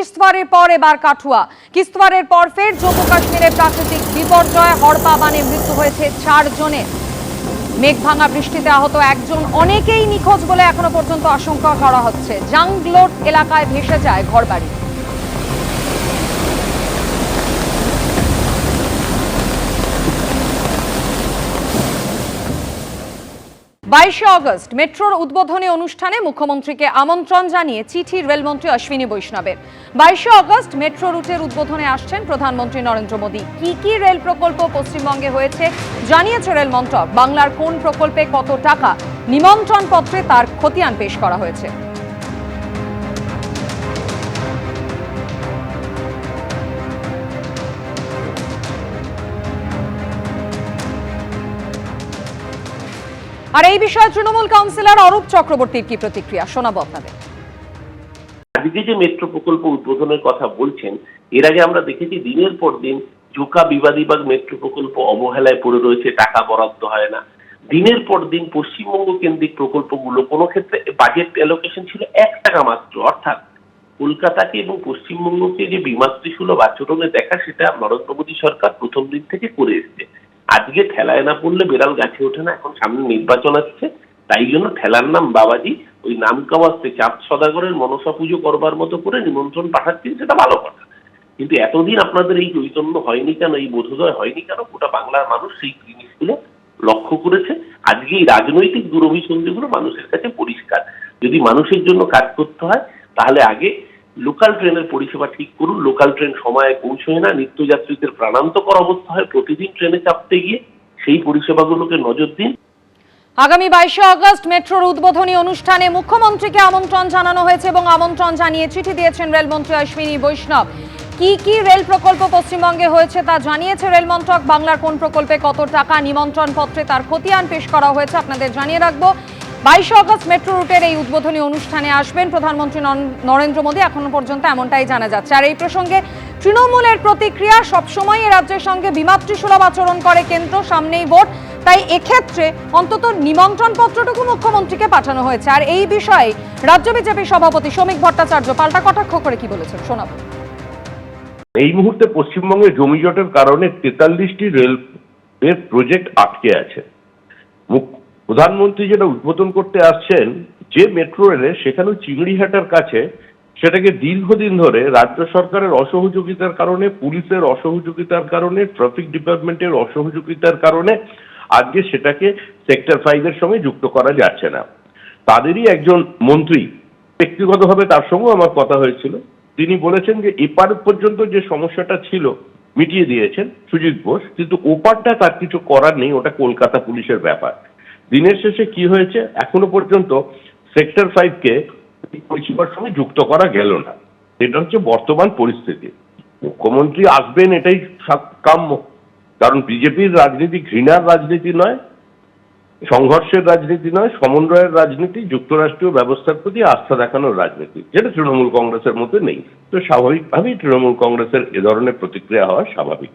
কিস্তওয়ারের পর এবার কাঠুয়া। কিস্তওয়ারের পর ফের জম্মু কাশ্মীরে প্রাকৃতিক বিপর্যয় হড়পা বানে মৃত্যু হয়েছে চার জনের মেঘভাঙা বৃষ্টিতে আহত একজন অনেকেই নিখোঁজ বলে এখনও পর্যন্ত আশঙ্কা করা হচ্ছে। জাংলোট এলাকায় ভেসে যায় ঘরবাড়ি। বাইশে অগস্ট মেট্রোর উদ্বোধনী অনুষ্ঠানে মুখ্যমন্ত্রীকে আমন্ত্রণ জানিয়ে চিঠি রেলমন্ত্রী অশ্বিনী বৈষ্ণবের। বাইশে অগস্ট মেট্রো রুটের উদ্বোধনে আসছেন প্রধানমন্ত্রী নরেন্দ্র মোদী। কি কি রেল প্রকল্প পশ্চিমবঙ্গে হয়েছে জানিয়েছে রেল মন্ত্রক। বাংলার কোন প্রকল্পে কত টাকা? নিমন্ত্রণ পত্রে তার খতিয়ান পেশ করা হয়েছে। আর এই বিষয়ে তৃণমূল কাউন্সিলর অরূপ চক্রবর্তীর কি প্রতিক্রিয়া? শোনাবো আপনাদের। আজকে যে মেট্রো প্রকল্প উদ্বোধনের কথা বলছেন, এর আগে আমরা দেখেছি দিনের পর দিন জোকা বিবাদীবাগ মেট্রো প্রকল্প অবহেলায় পড়ে রয়েছে, টাকা বরাদ্দ হয় না। দিনের পর দিন পশ্চিমবঙ্গ কেন্দ্রিক প্রকল্পগুলো কোনো ক্ষেত্রে বাজেট অ্যালোকেশন ছিল এক টাকা মাত্র, অর্থাৎ কলকাতাকে এবং পশ্চিমবঙ্গকে যে বিমাতৃ সুলভ আচরণে দেখা সেটা নরেন্দ্র মোদী সরকার প্রথম দিন থেকে করে এসছে। আজকে ঠেলায় না পড়লে বেড়াল গাছে ওঠে না, এখন সামনে নির্বাচন আসছে, তাই জন্য ঠেলার নাম বাবাজি, ওই নাম কাওয়াজতে চাঁদ সদাগরের মনসা পুজো করবার মতো করে নিমন্ত্রণ পাঠাচ্ছেন, সেটা ভালো কথা। কিন্তু এতদিন আপনাদের এই চৈতন্য হয়নি কেন, এই বোধোদয় হয়নি কেন? গোটা বাংলার মানুষ সেই জিনিসগুলো লক্ষ্য করেছে। আজকে এই রাজনৈতিক দুরভিসন্ধিগুলো মানুষের কাছে পরিষ্কার। যদি মানুষের জন্য কাজ করতে হয়, তাহলে আগে লোকাল ট্রেনের পরিষেবা ঠিক করুন লোকাল ট্রেন সময়ে পৌঁছয় না, নিত্যযাত্রীদের প্রাণান্তকর অবস্থা হয়, প্রতিদিন ট্রেনে চাপতে গিয়ে সেই পরিষেবাগুলোকে নজর দিন। আগামী বাইশে আগস্ট মেট্রোর উদ্বোধনী অনুষ্ঠানে মুখ্যমন্ত্রীকে আমন্ত্রণ জানানো হয়েছে এবং আমন্ত্রণ জানিয়ে চিঠি দিয়েছেন রেলমন্ত্রী অশ্বিনী বৈষ্ণব। কি কি রেল প্রকল্প পশ্চিমবঙ্গে হয়েছে তা জানিয়েছে রেল মন্ত্রক বাংলার কোন প্রকল্পে কত টাকা নিমন্ত্রণ পত্রে তার খতিয়ান পেশ করা হয়েছে আপনাদের জানিয়ে রাখব। বাইশে আগস্ট মেট্রো রুটের এই উদ্বোধনী অনুষ্ঠানে আসবেন প্রধানমন্ত্রী নরেন্দ্র মোদী। এখনও পর্যন্ত এমনটাই জানা যাচ্ছে। আর এই প্রসঙ্গে তৃণমূলের প্রতিক্রিয়া সবসময় রাজ্যের সঙ্গে বিমাতৃসুলভ আচরণ করে কেন্দ্র, সামনেই ভোট। তাই এক্ষেত্রে অন্তত নিমন্ত্রণ পত্রটুকু মুখ্যমন্ত্রীকে পাঠানো হয়েছে। আর এই বিষয়ে রাজ্য বিজেপি সভাপতি শ্রমিক ভট্টাচার্য পাল্টা কটাক্ষ করে কি বলেছেন? শোনাবো। এই মুহূর্তে পশ্চিমবঙ্গে জমিজটের কারণে তেতাল্লিশটি রেল প্রজেক্ট আটকে আছে। প্রধানমন্ত্রী যেটা উদ্বোধন করতে আসছেন, যে মেট্রো রেলে সেখানেও চিংড়িহাটার কাছে সেটাকে দীর্ঘদিন ধরে রাজ্য সরকারের অসহযোগিতার কারণে, পুলিশের অসহযোগিতার কারণে, ট্রাফিক ডিপার্টমেন্টের অসহযোগিতার কারণে আজকে সেটাকে সেক্টর ফাইভের সঙ্গে যুক্ত করা যাচ্ছে না। তাদেরই একজন মন্ত্রী, ব্যক্তিগতভাবে তার সঙ্গেও আমার কথা হয়েছিল। তিনি বলেছেন যে এপার পর্যন্ত যে সমস্যাটা ছিল, মিটিয়ে দিয়েছেন সুজিত বোস, কিন্তু ওপারটা তার কিছু করার নেই, ওটা কলকাতা পুলিশের ব্যাপার। দিনের শেষে কি হয়েছে? এখনও পর্যন্ত সেক্টর ফাইভকে পরিষেবার সঙ্গে যুক্ত করা গেল না। এটা হচ্ছে বর্তমান পরিস্থিতি। মুখ্যমন্ত্রী আসবেন এটাই কাম্য। কারণ বিজেপির রাজনীতি ঘৃণার রাজনীতি নয়, সংঘর্ষের রাজনীতি নয়, সমন্বয়ের রাজনীতি, যুক্তরাষ্ট্রীয় ব্যবস্থার প্রতি আস্থা দেখানোর রাজনীতি। যেটা তৃণমূল কংগ্রেসের মধ্যে নেই। তো স্বাভাবিকভাবেই তৃণমূল কংগ্রেসের এ ধরনের প্রতিক্রিয়া হওয়া স্বাভাবিক।